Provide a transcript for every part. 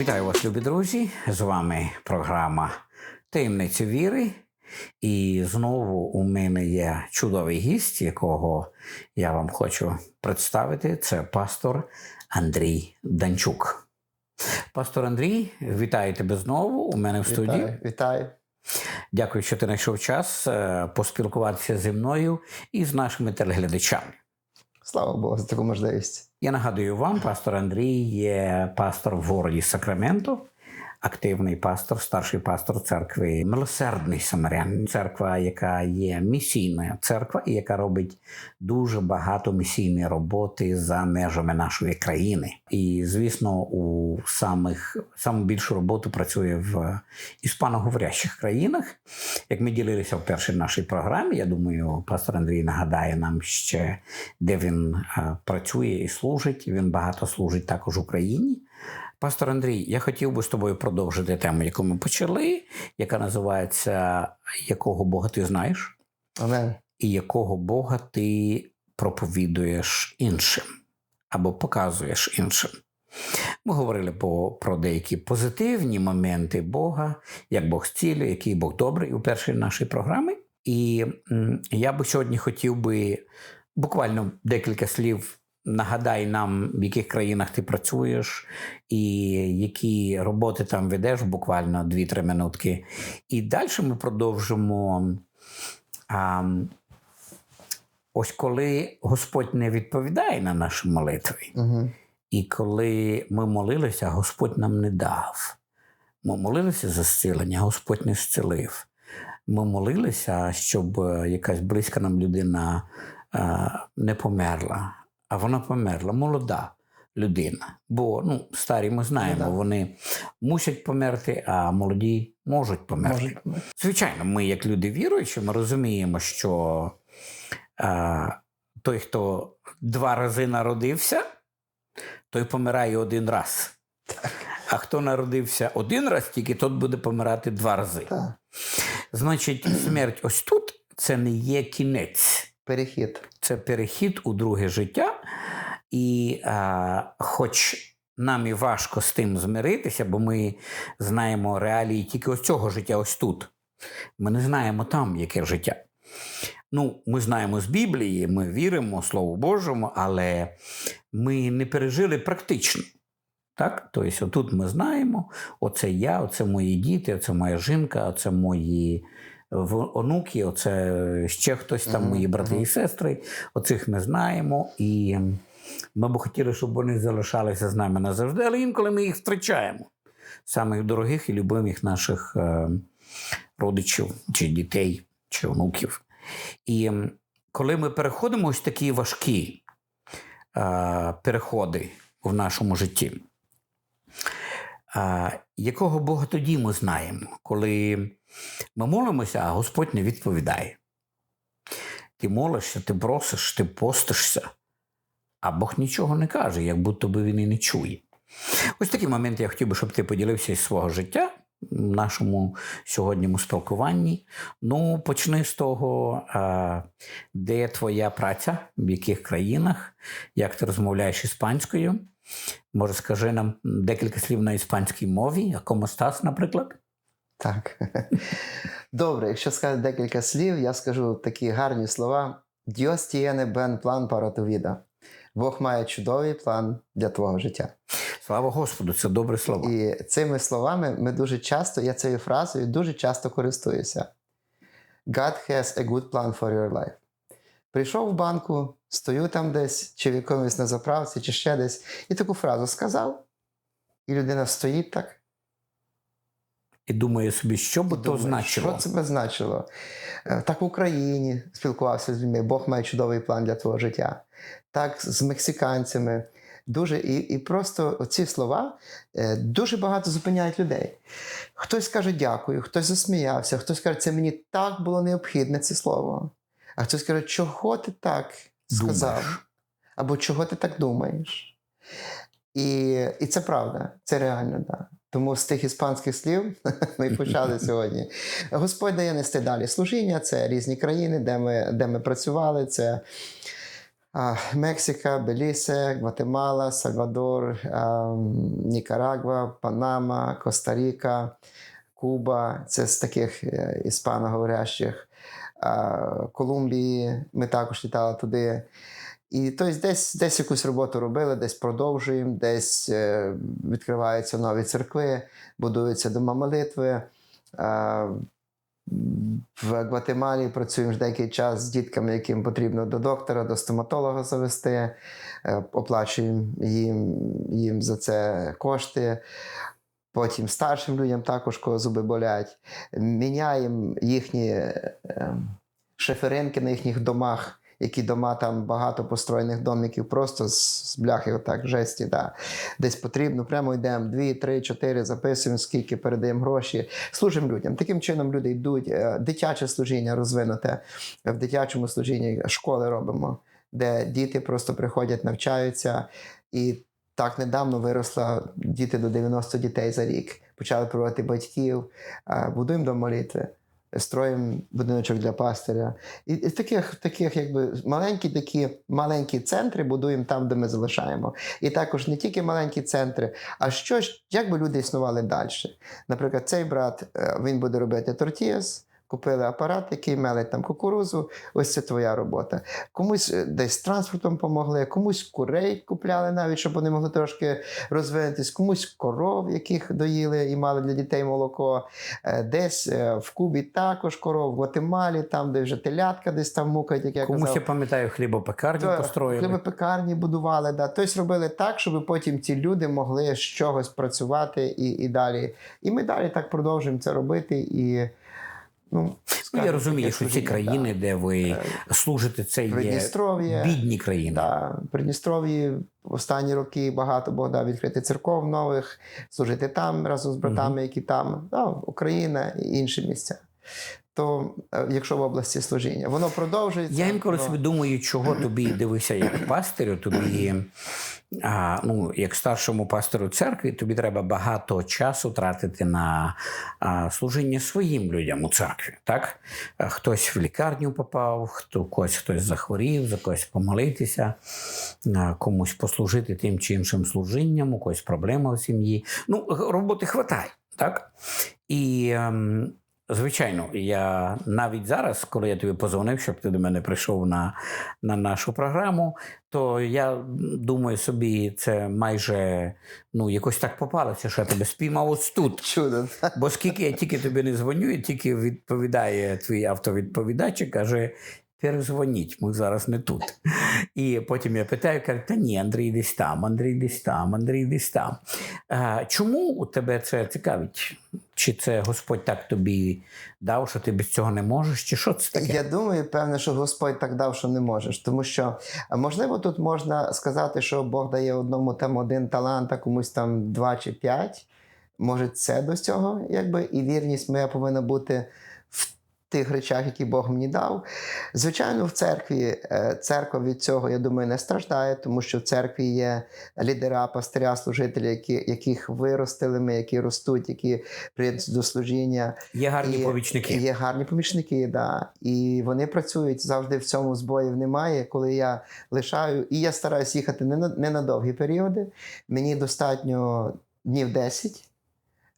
Вітаю вас, любі друзі! З вами програма Таємниці віри. І знову у мене є чудовий гість, якого я вам хочу представити. Це пастор Андрій Данчук. Пастор Андрій, вітаю тебе знову у мене в студії. Вітаю, вітаю. Дякую, що ти знайшов час е, поспілкуватися зі мною і з нашими телеглядачами. Слава Богу за таку можливість. Я нагадую вам, пастор Андрій є пастор в городі Сакраменто, активний пастор, старший пастор церкви Милосердний Самарян. Церква, яка є місійна церква і яка робить дуже багато місійної роботи за межами нашої країни. І, звісно, у самих саму більшу роботу працює в іспаноговорящих країнах. Як ми ділилися в першій нашій програмі, я думаю, пастор Андрій нагадає нам ще, де він працює і служить. Він багато служить також Україні. Пастор Андрій, я хотів би з тобою продовжити тему, яку ми почали, яка називається Якого Бога ти знаєш, Амен. і якого Бога ти проповідуєш іншим або показуєш іншим. Ми говорили по, про деякі позитивні моменти Бога, як Бог зцілює, який Бог добрий у першій нашій програмі. І м, я би сьогодні хотів би буквально декілька слів. Нагадай нам, в яких країнах ти працюєш, і які роботи там ведеш, буквально 2-3 минутки. І далі ми продовжимо. А, ось коли Господь не відповідає на наші молитви, Угу. і коли ми молилися, Господь нам не дав. Ми молилися за зцілення, Господь не зцілив. Ми молилися, щоб е, якась близька нам людина е, не померла, а вона померла, молода людина. Бо ну, старі ми знаємо, Ну, вони мусять померти, а молоді можуть померти. Може померти. Звичайно, ми, як люди віруючі, ми розуміємо, що е, той, хто два рази народився, той помирає один раз. А хто народився один раз, тільки тот буде помирати два рази. Так. Значить, смерть ось тут це не є кінець, Перехід. це перехід у друге життя. І а, хоч нам і важко з тим змиритися, бо ми знаємо реалії тільки ось цього життя, ось тут. Ми не знаємо там, яке життя. Ну, ми знаємо з Біблії, ми віримо Слову Божому, але ми не пережили практично. Так? Тобто, отут ми знаємо, оце я, оце мої діти, оце моя жінка, оце мої онуки, оце ще хтось там, мої брати і сестри. Оцих ми знаємо. І ми б хотіли, щоб вони залишалися з нами назавжди, але інколи ми їх втрачаємо. Самих дорогих і любимих наших е, родичів, чи дітей, чи онуків. І коли ми переходимо ось такі важкі е, переходи в нашому житті, а, якого Бога тоді ми знаємо, коли ми молимося, а Господь не відповідає. Ти молишся, ти просиш, ти постишся, а Бог нічого не каже, як будто би він і не чує. Ось такий момент я хотів би, щоб ти поділився із свого життя в нашому сьогоднішньому спілкуванні. Ну, почни з того, де твоя праця, в яких країнах, як ти розмовляєш іспанською. Може, скажи нам декілька слів на іспанській мові, como estás, наприклад? Так. Добре, якщо сказати декілька слів, я скажу такі гарні слова. Dios tiene para tu vida. Бог має чудовий план для твого життя. Слава Господу, це добре слово. І цими словами ми дуже часто, я цією фразою дуже часто користуюся. God has a good plan for your life. Прийшов в банку, стою там десь, чи в якомусь на заправці, чи ще десь, і таку фразу сказав, і людина стоїть так. І думаю собі, що би і то думає, значило. Що це би значило? Е, Так в Україні спілкувався з людьми, Бог має чудовий план для твого життя. Так з мексиканцями. Дуже і, і просто ці слова е, дуже багато зупиняють людей. Хтось каже дякую, хтось засміявся, хтось каже, це мені так було необхідне це слово. А хтось каже, чого ти так сказав? Думаєш. Або чого ти так думаєш? І, і це правда, це реально, так. Да. Тому з тих іспанських слів ми почали сьогодні. Господь дає нести далі служіння, це різні країни, де ми, де ми працювали. Це Мексика, Белісе, Гватемала, Сальвадор, Нікарагва, Панама, Коста-Ріка, Куба. Це з таких е, іспаноговорящих. Колумбії. Ми також літали туди. І тобто десь, десь якусь роботу робили, десь продовжуємо, десь е, відкриваються нові церкви, будуються дома молитви. В Гватемалі працюємо вже деякий час з дітками, яким потрібно до доктора, до стоматолога завести, е, оплачуємо їм, їм за це кошти. Потім старшим людям також кого зуби болять. Міняємо їхні е, шиферинки на їхніх домах які дома там багато построєних домиків, просто з, з бляхи, отак, жесті. Да. Десь потрібно, прямо йдемо дві, три, чотири, записуємо, скільки передаємо гроші, служимо людям. Таким чином люди йдуть. Е, Дитяче служіння розвинуте. В дитячому служінні школи робимо, де діти просто приходять, навчаються. І так недавно виросло діти до 90 дітей за рік. Почали проводити батьків, е, будуємо до молитви строїмо будиночок для пастиря. І, і таких, таких якби маленькі такі маленькі центри будуємо там, де ми залишаємо. І також не тільки маленькі центри, а що як би люди існували далі. Наприклад, цей брат е, він буде робити тортіяс, Купили апарат, який мелить там кукурузу. Ось це твоя робота. Комусь е, десь транспортом помогли, комусь курей купляли навіть, щоб вони могли трошки розвинутись, комусь коров, яких доїли і мали для дітей молоко. Е, десь е, в Кубі також коров, в Гватемалі, там, де вже телятка десь там мукають, як я Комусь казав. я пам'ятаю, хлібопекарню То, построїли. Хлібопекарні будували. Да. Тобто робили так, щоб потім ці люди могли з чогось працювати і, і далі. І ми далі так продовжуємо це робити. І, ну, Ну, я розумію, що ці країни, країни, де ви Е, служите, це є бідні країни. Да. Придністров'ї в останні роки багато Бог дав відкрити церков нових, служити там разом з братами, які там, да, Україна і інші місця. То е, якщо в області служіння, воно продовжується. Я інколи воно- собі думаю, чого тобі дивися як пастирю, тобі, а, ну, як старшому пастору церкви, тобі треба багато часу тратити на а, служіння своїм людям у церкві. Так? Хтось в лікарню попав, хто когось хтось захворів, за когось помолитися, а, комусь послужити тим чи іншим служінням, у когось проблема в сім'ї. Ну, роботи хватає, так? І ем, Звичайно, я навіть зараз, коли я тобі позвонив, щоб ти до мене прийшов на, на нашу програму, то я думаю собі, це майже ну, якось так попалося, що я тебе спіймав ось тут. Чудо. Бо скільки я тільки тобі не дзвоню, і тільки відповідає твій автовідповідач і каже: перезвоніть, ми зараз не тут. І потім я питаю, каже, та ні, Андрій десь там, Андрій десь там, Андрій десь там. А, чому у тебе це цікавить? Чи це Господь так тобі дав, що ти без цього не можеш? Чи що це таке? Я думаю, певне, що Господь так дав, що не можеш. Тому що, можливо, тут можна сказати, що Бог дає одному там один талант, а комусь там два чи п'ять. Може, це до цього, якби, і вірність моя повинна бути тих речах, які Бог мені дав. Звичайно, в церкві е, церква від цього, я думаю, не страждає, тому що в церкві є лідера, пастиря, служителі, які, яких виростили ми, які ростуть, які приєднуються до служіння. Є гарні І помічники. Є гарні помічники, да. І вони працюють завжди в цьому збоїв немає. Коли я лишаю, і я стараюсь їхати не на, не на довгі періоди. Мені достатньо днів 10,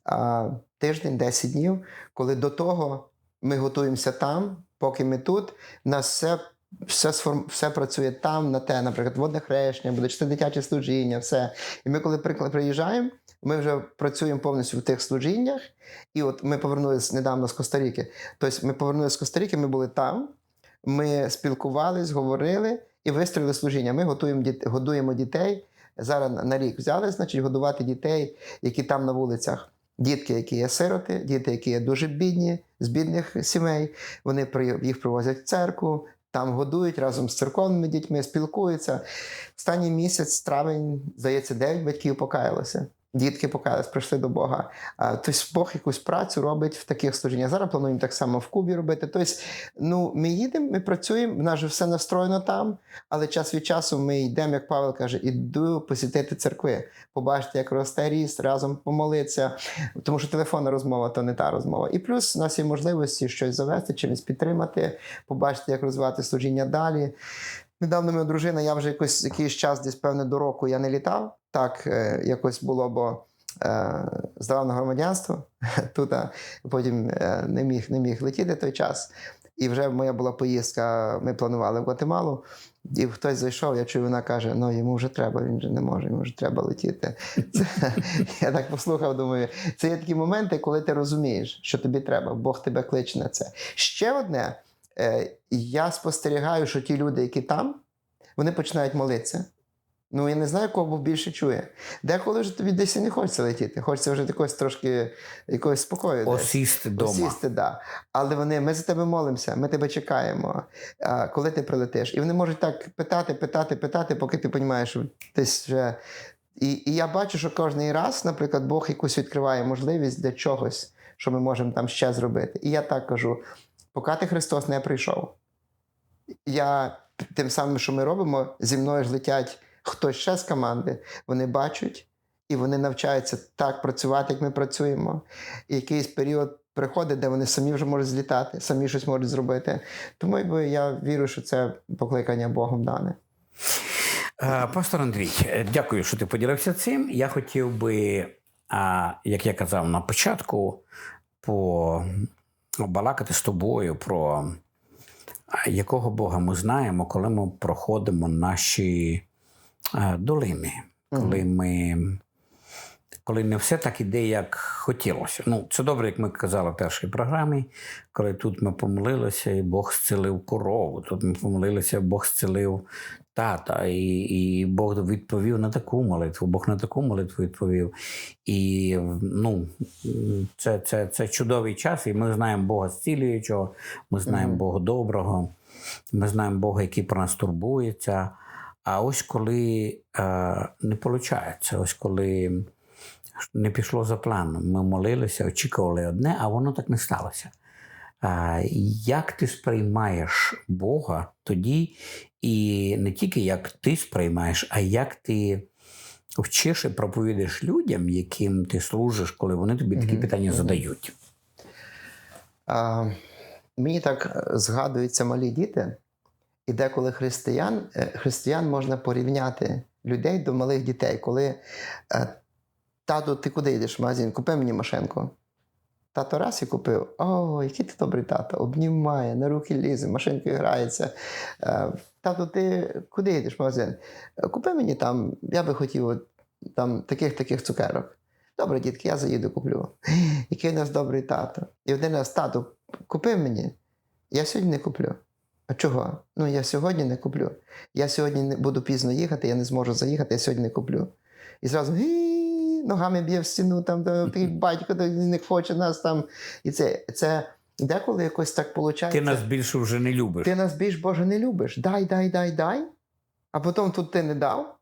а, тиждень, 10 днів, коли до того ми готуємося там, поки ми тут, нас все. Все, сформ... все працює там, на те, наприклад, водне хрещення, буде чи дитяче служіння, все. І ми, коли приїжджаємо, ми вже працюємо повністю в тих служіннях. І от ми повернулися недавно з Коста-Ріки. Тобто ми повернулися з Коста-Ріки, ми були там, ми спілкувались, говорили і вистріли служіння. Ми готуємо, діт... годуємо дітей. Зараз на рік взяли, значить, годувати дітей, які там на вулицях. Дітки, які є сироти, діти, які є дуже бідні, з бідних сімей. Вони їх привозять в церкву, там годують разом з церковними дітьми, спілкуються. Останній місяць, травень, здається, 9 батьків покаялося. Дітки покаялись, прийшли до Бога. Тобто Бог якусь працю робить в таких служіннях. Зараз плануємо так само в Кубі робити. Тобто, ну, ми їдемо, ми працюємо, в нас же все настроєно там, але час від часу ми йдемо, як Павел каже, іду посітити церкви, побачити, як росте ріст, разом помолитися, тому що телефонна розмова то не та розмова. І плюс у нас є можливості щось завести, чимось підтримати, побачити, як розвивати служіння далі. Недавно моя дружина, я вже якось якийсь час, десь певне до року я не літав. Так е, якось було, бо е, здавав на громадянство тут, а потім е, не, міг, не міг летіти той час. І вже моя була поїздка, ми планували в Гватемалу, і хтось зайшов, я чую, вона каже: ну йому вже треба, він вже не може, йому вже треба летіти. Це, я так послухав, думаю, це є такі моменти, коли ти розумієш, що тобі треба, Бог тебе кличе на це. Ще одне, я спостерігаю, що ті люди, які там, вони починають молитися. Ну, я не знаю, кого Бог більше чує. Деколи вже тобі десь і не хочеться летіти. Хочеться вже якось трошки якогось спокою. десь. Осісти вдома. Да. Але вони, ми за тебе молимося, ми тебе чекаємо, коли ти прилетиш. І вони можуть так питати, питати, питати, поки ти розумієш, що десь вже. І, і я бачу, що кожен раз, наприклад, Бог якусь відкриває можливість для чогось, що ми можемо там ще зробити. І я так кажу: поки ти Христос не прийшов, я тим самим, що ми робимо, зі мною ж летять хтось ще з команди, вони бачать і вони навчаються так працювати, як ми працюємо. І якийсь період приходить, де вони самі вже можуть злітати, самі щось можуть зробити. Тому я вірю, що це покликання Богом дане. Е, Пастор Андрій, дякую, що ти поділився цим. Я хотів би, як я казав на початку, побалакати з тобою про якого Бога ми знаємо, коли ми проходимо наші е, долини, коли ми. Коли не все так іде, як хотілося. Ну, це добре, як ми казали в першій програмі, коли тут ми помолилися, і Бог зцілив корову. Тут ми помолилися, Бог зцілив тата, і, і Бог відповів на таку молитву, Бог на таку молитву відповів. І ну, це, це, це чудовий час, і ми знаємо Бога зцілюючого, ми знаємо Мгм. Бога доброго, ми знаємо Бога, який про нас турбується. А ось коли е, не виходить, ось коли не пішло за планом, ми молилися, очікували одне, а воно так не сталося. А, як ти сприймаєш Бога тоді, і не тільки як ти сприймаєш, а як ти вчиш і проповідаєш людям, яким ти служиш, коли вони тобі такі питання задають? А, мені так е, згадуються малі діти, і деколи християн, е, християн можна порівняти людей до малих дітей, коли тато, ти куди йдеш в магазин? Купи мені машинку. Тато раз і купив. О, який ти добрий тато, обнімає, на руки лізе, машинкою грається. Е, Тато, ти куди йдеш в магазин? «Е, Купи мені там, я би хотів там таких таких цукерок. Добре, дітки, я заїду куплю. Який у нас добрий тато. І один раз тато купи мені. Я сьогодні не куплю. А чого? Ну, я сьогодні не куплю. Я сьогодні не буду пізно їхати, я не зможу заїхати, я сьогодні не куплю. І зразу ногами б'є в стіну, там та, батько не хоче нас там. І це, це деколи якось так виходить. Ти нас більше вже не любиш. Ти нас більш Боже не любиш. Дай, дай, дай, дай. А потім тут ти не дав.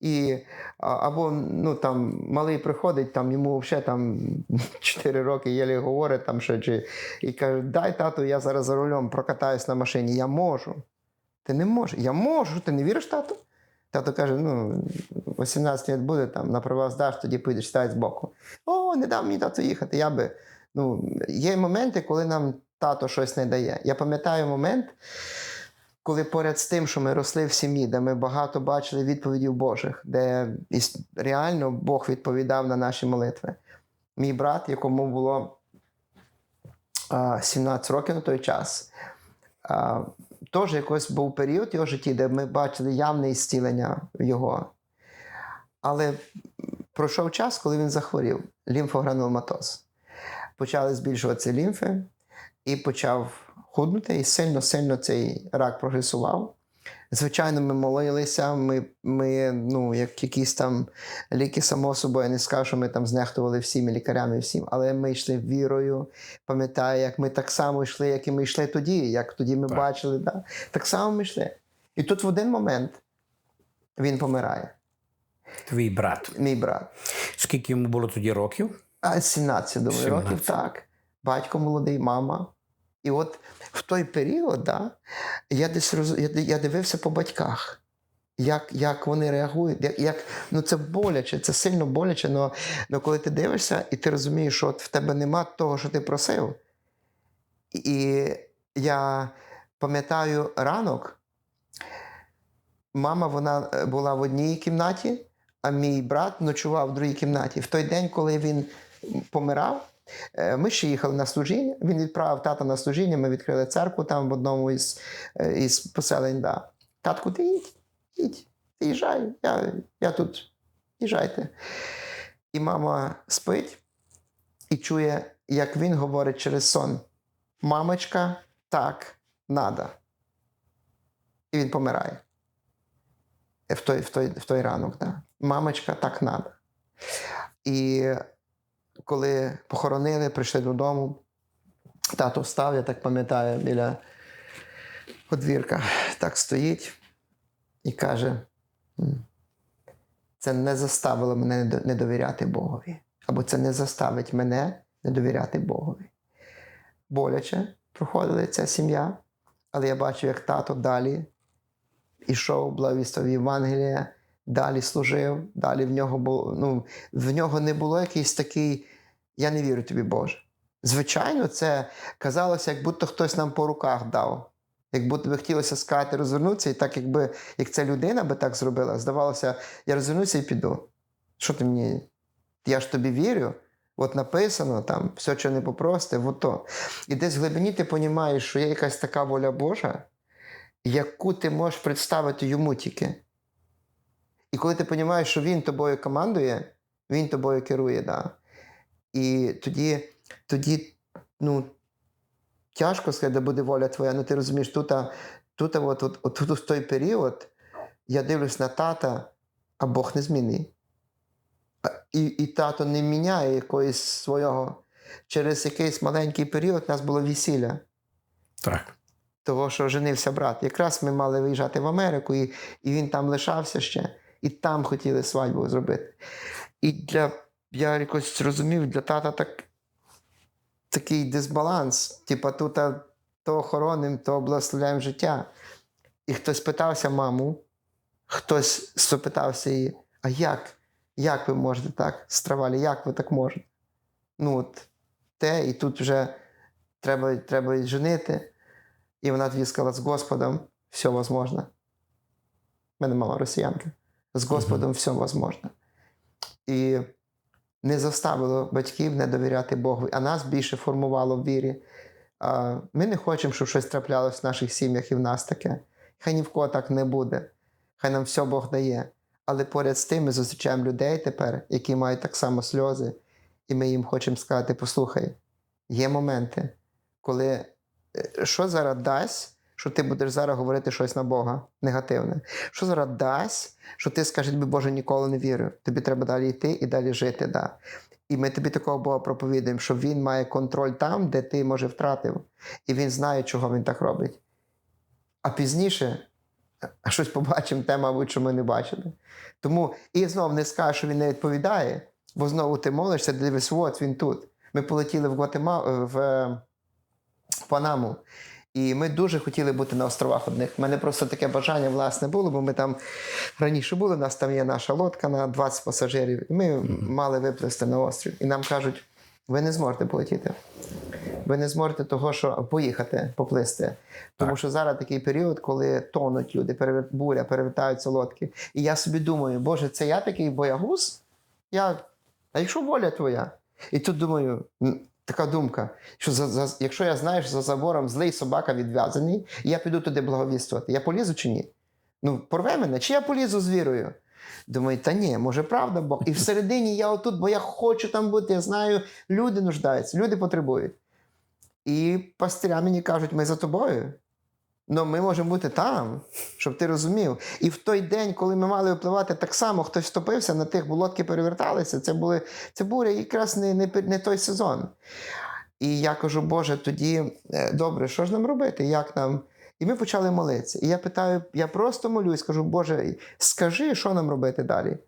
І, або ну, там, малий приходить, там, йому вже там 4 роки єлі говорить, там, що, чи, і каже: дай тату, я зараз за рулем прокатаюсь на машині. Я можу. Ти не можеш. Я можу. Ти не віриш тату? Тато каже: ну, 18 років буде, там, на права здаш, тоді підеш стай збоку. О, не дав мені тато їхати. Я би. Ну, є моменти, коли нам тато щось не дає. Я пам'ятаю момент, коли поряд з тим, що ми росли в сім'ї, де ми багато бачили відповідів Божих, де реально Бог відповідав на наші молитви. Мій брат, якому було 17 років на той час, теж якось був період в його житті, де ми бачили явне зцілення його. Але пройшов час, коли він захворів лімфогрануломатоз. Почали збільшуватися лімфи, і почав худнути, і сильно-сильно цей рак прогресував. Звичайно, ми молилися, ми, ми ну, як якісь там ліки, само собою, я не скажу, що ми там знехтували всіми лікарями, всім, але ми йшли вірою. Пам'ятаю, як ми так само йшли, як і ми йшли тоді, як тоді ми Так. бачили. Да? Так само ми йшли. І тут в один момент він помирає, Твій брат. мій брат. Скільки йому було тоді років? А 17, думаю, 17. років, так. Батько молодий, мама. І от в той період, да, я десь роз... я, дивився по батьках, як, як вони реагують. Як. Ну, це боляче, це сильно боляче, але коли ти дивишся і ти розумієш, що от в тебе нема того, що ти просив. І я пам'ятаю ранок, мама вона е, була в одній кімнаті, а мій брат ночував в другій кімнаті. В той день, коли він помирав, ми ще їхали на служіння. Він відправив тата на служіння. Ми відкрили церкву там в одному із, е, із поселень. Да. Татку, ти їдь, їдь, ти їжджай, я, я тут, їжджайте. І мама спить і чує, як він говорить через сон: Мамочка, так, надо. І він помирає. В той, в той, в той ранок, да. Мамочка, так надо. І коли похоронили, прийшли додому, тато встав, я так пам'ятаю, біля подвірка, так стоїть і каже: це не заставило мене не довіряти Богові. Або це не заставить мене не довіряти Богові. Боляче проходила ця сім'я, але я бачу, як тато далі ішов, благовістав Євангелія, далі служив, далі в нього було, ну, в нього не було якийсь такий, я не вірю тобі, Боже. Звичайно, це казалося, як будто хтось нам по руках дав. Як будто би хотілося сказати, розвернутися, і так, якби як ця людина би так зробила, здавалося, я розвернуся і піду. Що ти мені? Я ж тобі вірю. От написано там, все, що не попросите, вот то. І десь в глибині ти розумієш, що є якась така воля Божа, яку ти можеш представити йому тільки. І коли ти розумієш, що він тобою командує, він тобою керує, да. І тоді, тоді ну, тяжко сказати, де буде воля твоя, ну ти розумієш, тут, тут, от, от, от, тут в той період я дивлюсь на тата, а Бог не змінний. І, і тато не міняє якоїсь свого. Через якийсь маленький період у нас було весілля Так. того, що женився брат. Якраз ми мали виїжджати в Америку, і, і він там лишався ще, і там хотіли свадьбу зробити. І для, я якось зрозумів, для тата так, такий дисбаланс. Типа тут то охороним, то благословляємо життя. І хтось питався маму, хтось запитався її, а як? Як ви можете так? Стравалі, як ви так можете? Ну, от те, і тут вже треба, треба женити. І вона тоді сказала: з Господом все возможно. У мене мама росіянка. З Господом все возможно. І не заставило батьків не довіряти Богу, а нас більше формувало в вірі. Ми не хочемо, щоб щось траплялось в наших сім'ях і в нас таке. Хай ні в кого так не буде. Хай нам все Бог дає. Але поряд з тим ми зустрічаємо людей тепер, які мають так само сльози, і ми їм хочемо сказати: послухай, є моменти, коли е, що зараз дасть, що ти будеш зараз говорити щось на Бога негативне? Що зараз дасть, що ти скажеш, тобі Боже, ніколи не вірю. Тобі треба далі йти і далі жити. Да. І ми тобі такого Бога проповідуємо, що Він має контроль там, де ти, може, втратив. І він знає, чого він так робить. А пізніше щось побачимо, те, мабуть, що ми не бачили. Тому і знов не скажеш, що він не відповідає, бо знову ти молишся, дивись, от він тут. Ми полетіли в Гватема в е, Панаму. І ми дуже хотіли бути на островах одних. У мене просто таке бажання власне було, бо ми там раніше були, у нас там є наша лодка на 20 пасажирів. І ми мали виплисти на острів. І нам кажуть, ви не зможете полетіти. Ви не зможете того, що поїхати, поплисти. Тому Так. що зараз такий період, коли тонуть люди, перевер... буря, перевертаються лодки. І я собі думаю, Боже, це я такий боягуз? Я... А якщо воля твоя? І тут думаю, така думка, що за, за, якщо я знаю, що за забором злий собака відв'язаний, я піду туди благовістувати, я полізу чи ні? Ну, порве мене, чи я полізу з вірою? Думаю, та ні, може, правда Бог. І всередині я отут, бо я хочу там бути, я знаю, люди нуждаються, люди потребують. І пастиря мені кажуть, ми за тобою. Ну, ми можемо бути там, щоб ти розумів. І в той день, коли ми мали впливати, так само хтось втопився на тих, бо лодки переверталися. Це були це буря якраз не, не, не той сезон. І я кажу, Боже, тоді е, добре, що ж нам робити? Як нам? І ми почали молитися. І я питаю, я просто молюсь, кажу, Боже, скажи, що нам робити далі?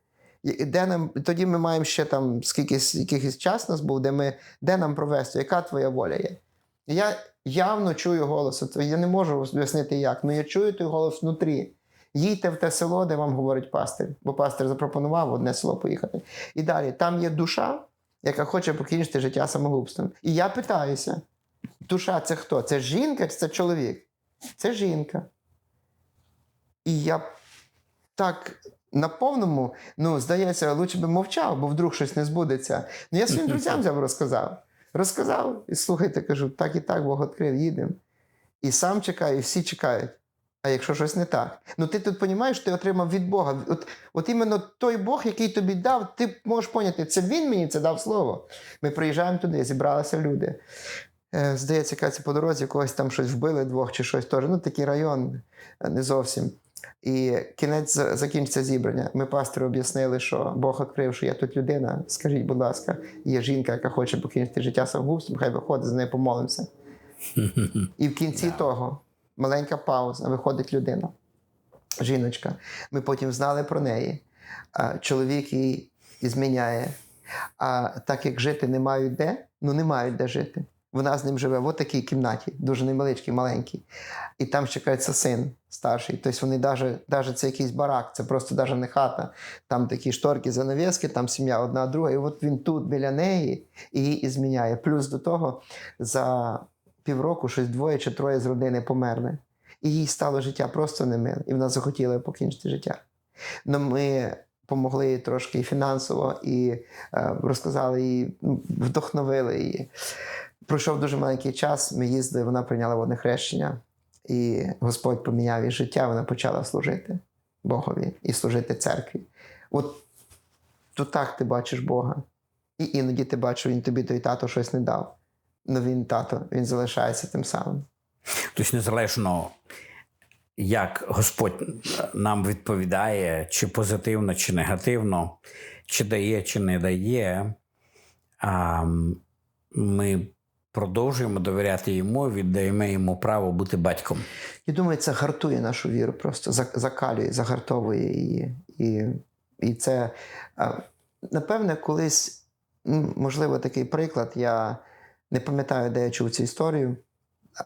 Де нам, тоді ми маємо ще там скільки якийсь час нас був, де ми де нам провести, яка твоя воля є? І Я явно чую голос. Я не можу пояснити як, але я чую той голос внутрі. Їдьте в те село, де вам говорить пастир, бо пастир запропонував в одне село поїхати. І далі там є душа, яка хоче покінчити життя самогубством. І я питаюся: душа це хто? Це жінка чи це чоловік? Це жінка. І я так на повному, ну, здається, лучше би мовчав, бо вдруг щось не збудеться. Ну, я своїм друзям взяв розказав. Розказав, і слухайте, кажу, так і так, Бог відкрив, їдемо. І сам чекаю, і всі чекають. А якщо щось не так? Ну ти тут розумієш, ти отримав від Бога. От, от іменно той Бог, який тобі дав, ти можеш поняти, це він мені це дав слово. Ми приїжджаємо туди, зібралися люди. Е, здається, якась по дорозі когось там щось вбили двох чи щось теж. Ну, такий район е, не зовсім. І кінець закінчиться зібрання. Ми пастору об'яснили, що Бог відкрив, що я тут людина. Скажіть, будь ласка, є жінка, яка хоче покинути життя самогубством, хай виходить, з нею помолимося. І в кінці того маленька пауза, виходить людина, жіночка. Ми потім знали про неї. Чоловік її зміняє. А так як жити не мають де, ну не мають де жити. Вона з ним живе в такій кімнаті, дуже невеличкій, маленькій. І там ще кажеться син старший. Тобто вони навіть, це якийсь барак, це просто навіть не хата. Там такі шторки, занавіски, там сім'я одна друга. І от він тут біля неї і її і зміняє. Плюс до того за півроку щось двоє чи троє з родини померли. І їй стало життя просто немиле. І вона захотіла покінчити життя. Ну, ми помогли їй трошки фінансово, і е, розказали їй, вдохновили її. Пройшов дуже маленький час, ми їздили, вона прийняла водне хрещення, і Господь поміняв її життя, вона почала служити Богові і служити церкві. От тут так ти бачиш Бога. І іноді ти бачиш, він тобі той тато щось не дав. Ну він тато, він залишається тим самим. Тобто, незалежно, як Господь нам відповідає, чи позитивно, чи негативно, чи дає, чи не дає, ми продовжуємо довіряти йому, віддаємо йому право бути батьком. Я думаю, це гартує нашу віру, просто закалює, загартовує її. І, і це, напевне, колись, можливо, такий приклад. Я не пам'ятаю, де я чув цю історію,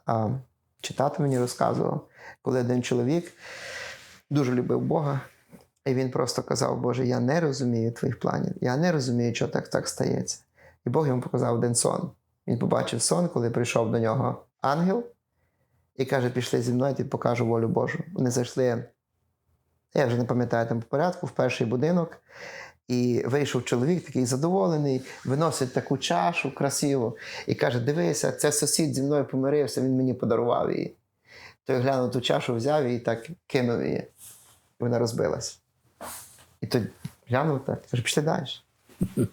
а чи тато мені розказував, коли один чоловік дуже любив Бога, і він просто казав: Боже, я не розумію твоїх планів, я не розумію, що так, так стається. І Бог йому показав один сон. Він побачив сон, коли прийшов до нього ангел і каже: пішли зі мною, я покажу волю Божу. Вони зайшли, я вже не пам'ятаю там по порядку, в перший будинок. І вийшов чоловік, такий задоволений, виносить таку чашу красиву і каже: Дивися, це сусід зі мною помирився, він мені подарував її. Той глянув ту чашу, взяв і так кинув її. Вона розбилась. І той глянув так, каже, пішли далі.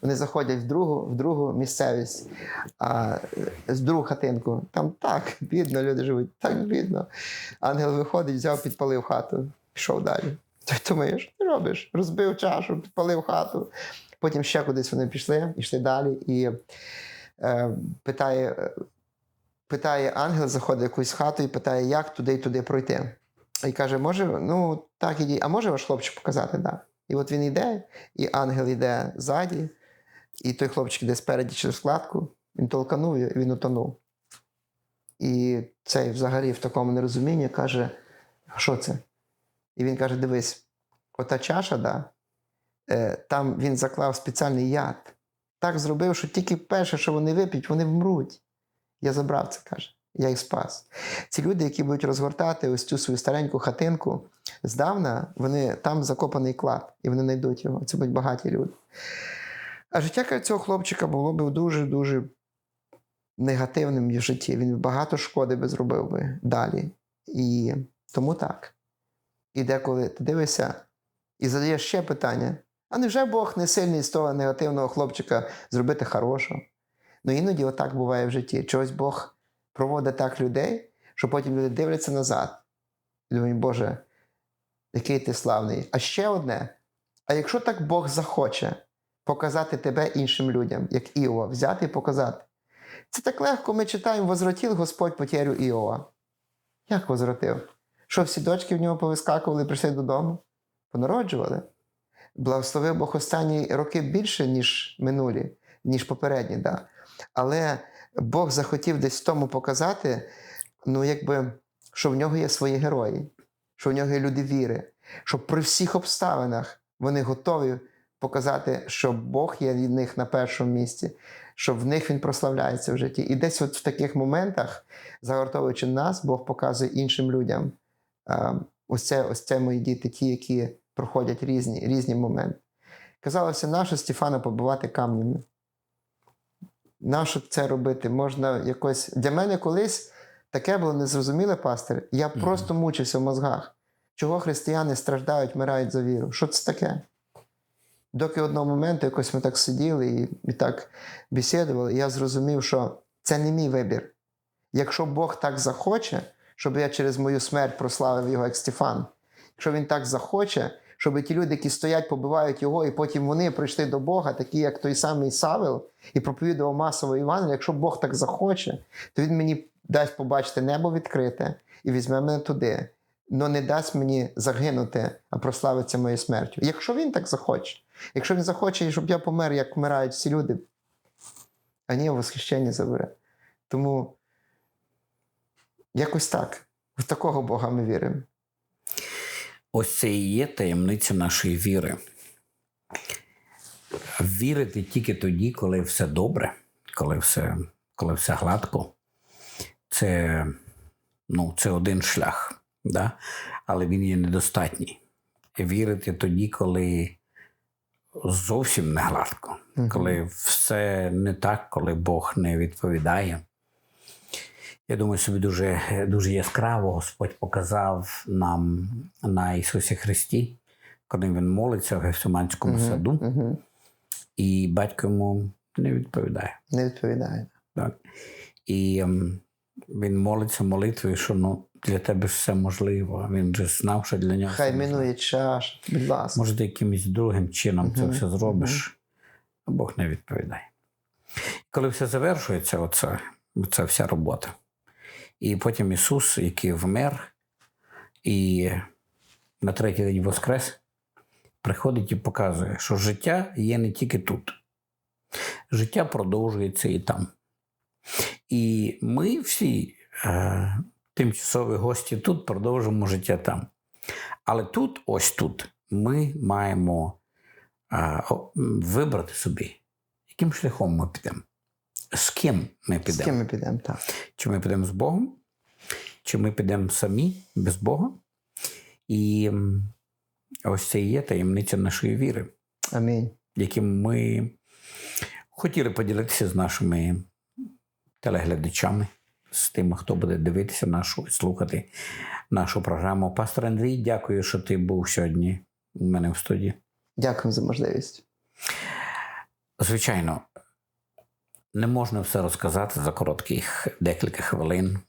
Вони заходять в другу, в другу місцевість, а з другу хатинку. Там так бідно, люди живуть, так бідно. Ангел виходить, взяв, підпалив хату, пішов далі. Ти думаєш, що ти робиш? Розбив чашу, підпалив хату. Потім ще кудись вони пішли, йшли далі і е, питає, питає ангел, заходить в якусь хату і питає, як туди і туди пройти. І каже, може, ну так іди, а може ваш хлопчик показати? Да. І от він йде, і ангел йде ззаді, і той хлопчик йде спереді через складку, він толканув і він утонув. І цей взагалі в такому нерозумінні каже: що це? І він каже: дивись, ота чаша, да, е, там він заклав спеціальний яд. Так зробив, що тільки перше, що вони вип'ють, вони вмруть. Я забрав це, каже. Я їх спас. Ці люди, які будуть розгортати ось цю свою стареньку хатинку, здавна вони там закопаний клад, і вони знайдуть його. Це будуть багаті люди. А життя цього хлопчика було б дуже-дуже негативним в житті. Він багато шкоди би зробив би далі. І тому так. І деколи ти дивишся і задаєш ще питання: а невже Бог не сильний з того негативного хлопчика зробити хорошого? Ну іноді отак буває в житті. Чогось Бог проводить так людей, що потім люди дивляться назад і думають, Боже, який ти славний. А ще одне: а якщо так Бог захоче показати тебе іншим людям, як Іова, взяти і показати. Це так легко ми читаємо, возвратив Господь потерю Іова. Як возвратив? Що всі дочки в нього повискакували, прийшли додому? Понароджували. Благословив Бог останні роки більше, ніж минулі, ніж попередні. Да. Але Бог захотів десь тому показати, ну, якби, що в нього є свої герої, що в нього є люди віри, що при всіх обставинах вони готові показати, що Бог є від них на першому місці, що в них він прославляється в житті. І десь от в таких моментах, загортовуючи нас, Бог показує іншим людям. Ось це, ось це мої діти, ті, які проходять різні, різні моменти. Казалося, нащо Стефана побивати камнями? Нащо це робити? Можна якось. Для мене колись таке було незрозуміле, пастор. Я Мгм. просто мучився в мозгах. Чого християни страждають, вмирають за віру? Що це таке? Доки одного моменту якось ми так сиділи і, і так бесідували, я зрозумів, що це не мій вибір. Якщо Бог так захоче, щоб я через мою смерть прославив його як Стефан, якщо він так захоче, щоб ті люди, які стоять, побивають його, і потім вони прийшли до Бога, такі як той самий Савел, і проповідував масово Івангелія, якщо Бог так захоче, то він мені дасть побачити небо відкрите і візьме мене туди, але не дасть мені загинути, а прославиться моєю смертю. Якщо він так захоче, якщо він захоче, щоб я помер, як вмирають всі люди, а ні, восхищення забере. Тому якось так. В такого Бога ми віримо. Ось це і є таємниця нашої віри. Вірити тільки тоді, коли все добре, коли все, коли все гладко. Це, ну, це один шлях, да? але він є недостатній. Вірити тоді, коли зовсім не гладко, коли все не так, коли Бог не відповідає. Я думаю, собі дуже, дуже яскраво Господь показав нам на Ісусі Христі, коли Він молиться в Гефсиманському Мгм, саду, мгм. і батько йому не відповідає. Не відповідає. Так? І ем, він молиться молитвою, що ну, для тебе все можливо. Він же знав, що для нього. Хай минує час, будь ласка. Може, ти якимось другим чином це все зробиш, а Бог не відповідає. Коли все завершується, оце, оця вся робота. І потім Ісус, який вмер, і на третій день воскрес, приходить і показує, що життя є не тільки тут. Життя продовжується і там. І ми всі, е, тимчасові гості тут, продовжимо життя там. Але тут, ось тут, ми маємо а, вибрати собі, яким шляхом ми підемо, з ким ми підемо? З ким ми підемо? Так. Чи ми підемо з Богом, чи ми підемо самі без Бога. І ось це і є таємниця нашої віри, Амінь. яким ми хотіли поділитися з нашими телеглядачами, з тими, хто буде дивитися нашу, слухати нашу програму. Пастор Андрій, дякую, що ти був сьогодні у мене в студії. Дякую за можливість. Звичайно, не можна все розказати за коротких декілька хвилин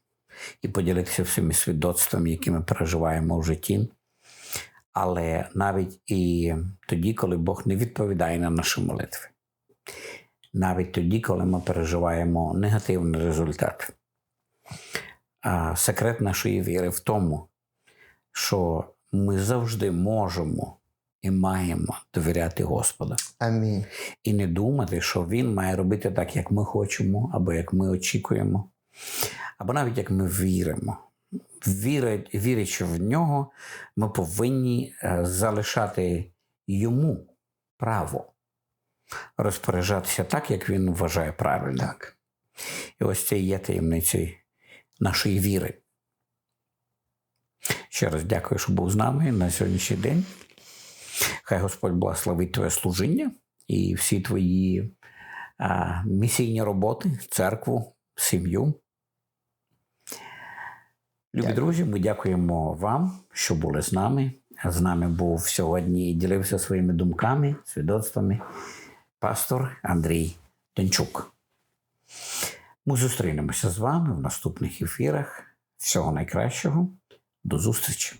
і поділитися всіми свідоцтвами, які ми переживаємо в житті. Але навіть і тоді, коли Бог не відповідає на наші молитви, навіть тоді, коли ми переживаємо негативний результат, секрет нашої віри в тому, що ми завжди можемо і маємо довіряти Господу Амінь. і не думати, що він має робити так, як ми хочемо, або як ми очікуємо, або навіть як ми віримо. Вірить, вірячи в нього, ми повинні е, залишати йому право розпоряджатися так, як він вважає правильно. Так. І ось це і є таємницею нашої віри. Ще раз дякую, що був з нами на сьогоднішній день. Хай Господь благословить твоє служіння і всі твої а, місійні роботи, церкву, сім'ю. Любі Дякую. друзі, ми дякуємо вам, що були з нами. З нами був сьогодні і ділився своїми думками, свідоцтвами пастор Андрій Денчук. Ми зустрінемося з вами в наступних ефірах. Всього найкращого. До зустрічі!